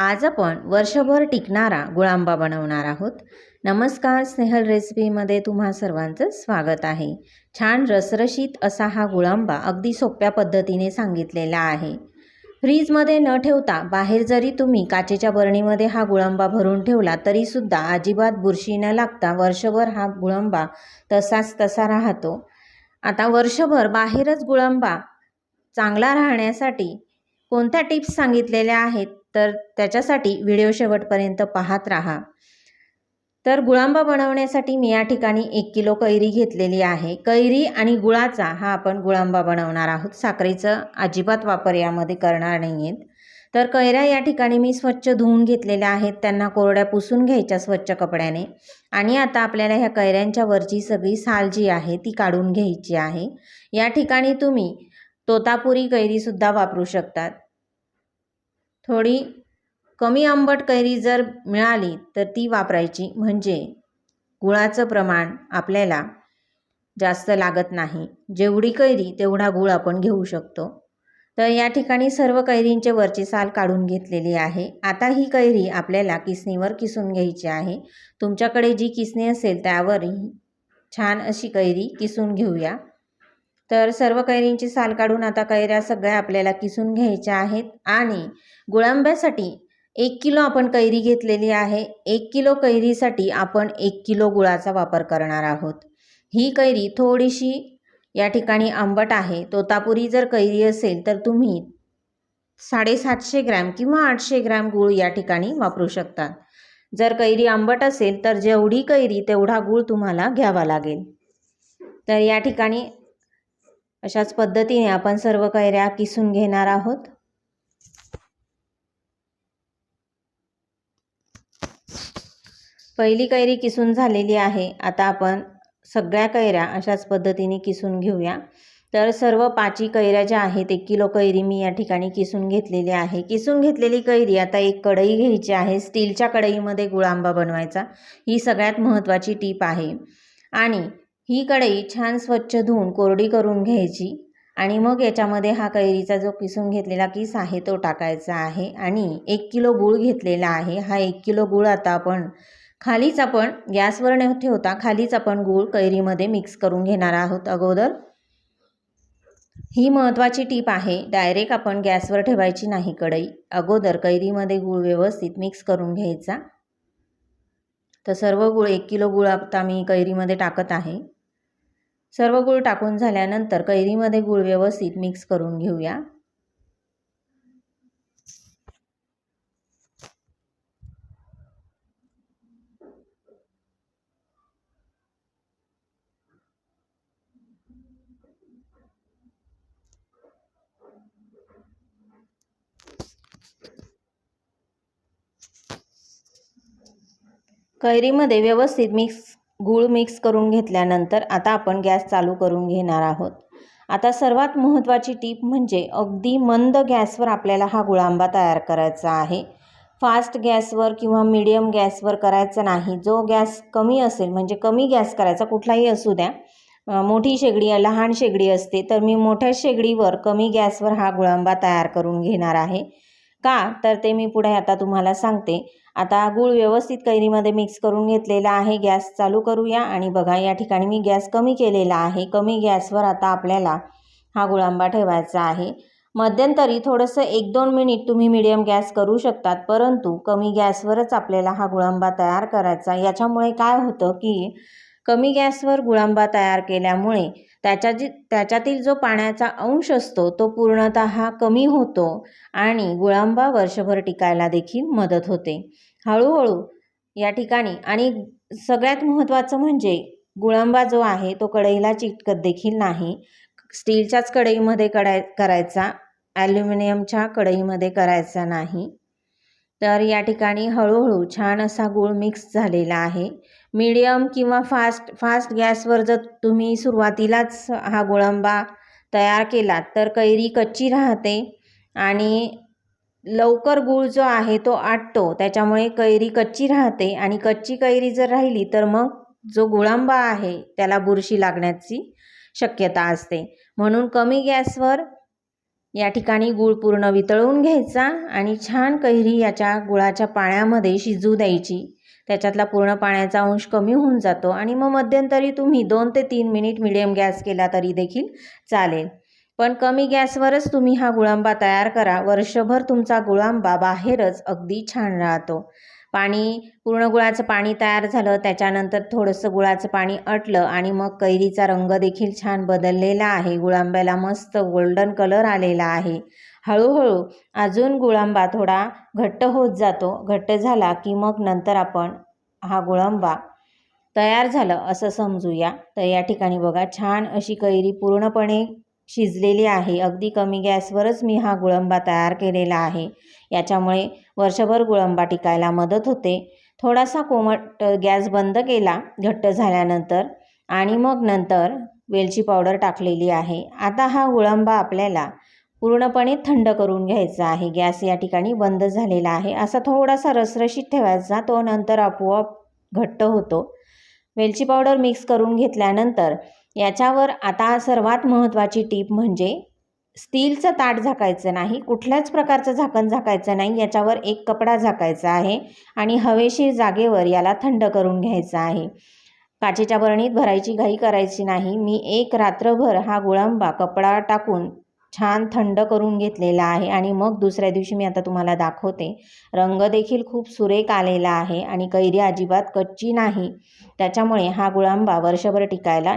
आज आपण वर्षभर टिकणारा गुळांबा बनवणार आहोत. नमस्कार स्नेहल रेसिपीमध्ये तुम्हा सर्वांचं स्वागत आहे. छान रसरशीत असा हा गुळांबा अगदी सोप्या पद्धतीने सांगितलेला आहे. फ्रीजमध्ये न ठेवता बाहेर जरी तुम्ही काचेच्या बरणीमध्ये हा गुळांबा भरून ठेवला तरीसुद्धा अजिबात बुरशी न लागता वर्षभर हा गुळांबा तसाच तसा राहतो. आता वर्षभर बाहेरच गुळांबा चांगला राहण्यासाठी कोणत्या टिप्स सांगितलेल्या आहेत? तर त्याच्यासाठी व्हिडिओ शेवटपर्यंत पाहत राहा. तर गुळांबा बनवण्यासाठी मी या ठिकाणी एक किलो कैरी घेतलेली आहे. कैरी आणि गुळाचा हा आपण गुळांबा बनवणार आहोत. साखरेचं अजिबात वापर यामध्ये करणार नाही आहेत तर कैऱ्या या ठिकाणी मी स्वच्छ धुवून घेतलेल्या आहेत. त्यांना कोरड्या पुसून घ्यायच्या स्वच्छ कपड्याने. आणि आता आपल्याला ह्या कैऱ्यांच्या वरची सगळी साल जी आहे ती काढून घ्यायची आहे. या ठिकाणी तुम्ही तोतापुरी कैरीसुद्धा वापरू शकतात. थोडी कमी आंबट कैरी जर मिळाली तर ती वापरायची म्हणजे गुळाचं प्रमाण आपल्याला जास्त लागत नाही. जेवढी कैरी तेवढा गुळ आपण घेऊ शकतो. तर या ठिकाणी सर्व कैरींचे वरची साल काढून घेतलेली आहे. आता ही कैरी आपल्याला किसणीवर किसून घ्यायची आहे. तुमच्याकडे जी किसणी असेल त्यावर छान अशी कैरी किसून घेऊया. तर सर्व कैरींची साल काढून आता कैऱ्या सगळ्या आपल्याला किसून घ्यायच्या आहेत. आणि गुळांब्यासाठी एक किलो आपण कैरी घेतलेली आहे. एक किलो कैरीसाठी आपण एक किलो गुळाचा वापर करणार आहोत. ही कैरी थोडीशी या ठिकाणी आंबट आहे. तोतापुरी जर कैरी असेल तर तुम्ही साडेसातशे ग्रॅम किंवा आठशे ग्रॅम गूळ या ठिकाणी वापरू शकता. जर कैरी आंबट असेल तर जेवढी कैरी तेवढा गूळ तुम्हाला घ्यावा लागेल. तर या ठिकाणी अशाच पद्धतीने आपण सर्व कैऱ्या किसून घेणार आहोत. पहिली कैरी किसून झालेली आहे. आता आपण सगळ्या कैऱ्या अशाच पद्धतीने किसून घेऊया. तर सर्व पाची कैऱ्या ज्या आहेत एक किलो कैरी मी या ठिकाणी किसून घेतलेली आहे. किसून घेतलेली कैरी आता एक कढई घ्यायची आहे. स्टीलच्या कढईमध्ये गुळांबा बनवायचा. ही सगळ्यात महत्त्वाची टीप आहे. आणि ही कढई छान स्वच्छ धुवून कोरडी करून घ्यायची आणि मग याच्यामध्ये हा कैरीचा जो किसून घेतलेला किस आहे तो टाकायचा आहे आणि एक किलो गूळ घेतलेला आहे. हा एक किलो गूळ आता आपण खालीच आपण गॅसवर न ठेवता खालीच आपण गूळ कैरीमध्ये मिक्स करून घेणार आहोत अगोदर. ही महत्त्वाची टीप आहे डायरेक्ट आपण गॅसवर ठेवायची नाही कढई. अगोदर कैरीमध्ये गूळ व्यवस्थित मिक्स करून घ्यायचा. तर सर्व गूळ एक किलो गूळ आता मी कैरीमध्ये टाकत आहे. सर्व गूळ टाकून झाल्यानंतर कैरीमध्ये गूळ व्यवस्थित मिक्स करून घेऊया. कैरीमध्ये व्यवस्थित मिक्स गूळ मिक्स करून घेतल्यानंतर आता आपण गॅस चालू करून घेणार आहोत. आता सर्वात महत्त्वाची टीप म्हणजे अगदी मंद गॅसवर आपल्याला हा गुळांबा तयार करायचा आहे. फास्ट गॅसवर किंवा मीडियम गॅसवर करायचा नाही. जो गॅस कमी असेल म्हणजे कमी गॅस करायचा कुठलाही असू द्या मोठी शेगडी लहान शेगडी असते तर मी मोठ्या शेगडीवर कमी गॅसवर हा गुळांबा तयार करून घेणार आहे. का? तर ते मी पुढे आता तुम्हाला सांगते. आता गूळ व्यवस्थित कैरीमध्ये मिक्स करून घेतलेला आहे. गॅस चालू करूया आणि बघा या ठिकाणी मी गॅस कमी केलेला आहे. कमी गॅसवर आता आपल्याला हा गुळांबा ठेवायचा आहे. मध्यंतरी थोडंसं एक दोन मिनिट तुम्ही मिडियम गॅस करू शकतात परंतु कमी गॅसवरच आपल्याला हा गुळांबा तयार करायचा. याच्यामुळे काय होतं की कमी गॅसवर गुळांबा तयार केल्यामुळे त्याच्या जी त्याच्यातील जो पाण्याचा अंश असतो तो पूर्णतः कमी होतो आणि गुळांबा वर्षभर टिकायला देखील मदत होते. हळूहळू या ठिकाणी आणि सगळ्यात महत्त्वाचं म्हणजे गुळांबा जो आहे तो कढईला चिटकत देखील नाही. स्टीलच्याच कढईमध्ये कडाय करायचा ॲल्युमिनियमच्या कढईमध्ये करायचा नाही. तर या ठिकाणी हळूहळू छान असा गूळ मिक्स झालेला आहे. मीडियम किंवा फास्ट फास्ट गॅसवर जर तुम्ही सुरुवातीलाच हा गोळंबा तयार केलात तर कैरी कच्ची राहते आणि लवकर गूळ जो आहे तो आटतो. त्याच्यामुळे कैरी कच्ची राहते आणि कच्ची कैरी जर राहिली तर मग जो गुळंबा आहे त्याला बुरशी लागण्याची शक्यता असते. म्हणून कमी गॅसवर या ठिकाणी गूळ पूर्ण वितळवून घ्यायचा आणि छान कैरी याच्या गुळाच्या पाण्यामध्ये शिजू द्यायची. त्याच्यातला पूर्ण पाण्याचा अंश कमी होऊन जातो आणि मग मध्यंतरी तुम्ही दोन ते तीन मिनिट मिडियम गॅस केला तरी देखील चालेल. पण कमी गॅसवरच तुम्ही हा गुळांबा तयार करा. वर्षभर तुमचा गुळांबा बाहेरच अगदी छान राहतो. पाणी पूर्ण गुळाचं पाणी तयार झालं. त्याच्यानंतर थोडंसं गुळाचं पाणी अटलं आणि मग कैरीचा रंग देखील छान बदललेला आहे. गुळांब्याला मस्त गोल्डन कलर आलेला आहे. हळूहळू अजून गुळांबा थोडा घट्ट होत जातो. घट्ट झाला की मग नंतर आपण हा गुळांबा तयार झालं असं समजूया. तर या ठिकाणी बघा छान अशी कैरी पूर्णपणे शिजलेली आहे. अगदी कमी गॅसवरच मी हा गुळंबा तयार केलेला आहे. याच्यामुळे वर्षभर गुळंबा टिकायला मदत होते. थोडासा कोमट गॅस बंद केला घट्ट झाल्यानंतर आणि मग नंतर वेलची पावडर टाकलेली आहे. आता हा गुळंबा आपल्याला पूर्णपणे थंड करून घ्यायचा आहे. गॅस या ठिकाणी बंद झालेला आहे. असा थोडासा रसरशीत ठेवायचा तो नंतर आपोआप घट्ट होतो. वेलची पावडर मिक्स करून घेतल्यानंतर याच्यावर आता सर्वात महत्त्वाची टीप म्हणजे स्टीलचं ताट झाकायचं नाही कुठल्याच प्रकारचं झाकण झाकायचं नाही याच्यावर एक कपडा झाकायचा आहे आणि हवेशीर जागेवर याला थंड करून घ्यायचं आहे. काचेच्या बरणीत भरायची घाई करायची नाही. मी एक रात्रभर हा गुळंबा कपडा टाकून छान थंड करून घेतलेला आहे आणि मग दुसऱ्या दिवशी मी आता तुम्हाला दाखवते. रंग देखील खूप सुरेख आलेला आहे आणि कैरी अजिबात कच्ची नाही. त्याच्यामुळे हा गुळांबा वर्षभर टिकायला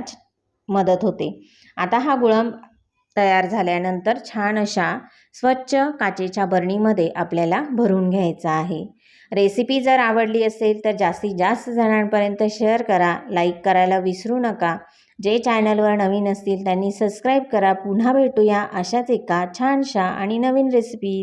मदत होते. आता हा गुळांब तयार झाल्यानंतर छान अशा स्वच्छ काचेच्या बरणीमध्ये आपल्याला भरून घ्यायचा आहे. रेसिपी जर आवडली असेल तर जास्तीत जास्त जणांपर्यंत शेअर करा लाईक करायला विसरू नका. जे चॅनलवर नवीन असतील त्यांनी सबस्क्राईब करा. पुन्हा भेटूया अशाच एका छानशा आणि नवीन रेसिपी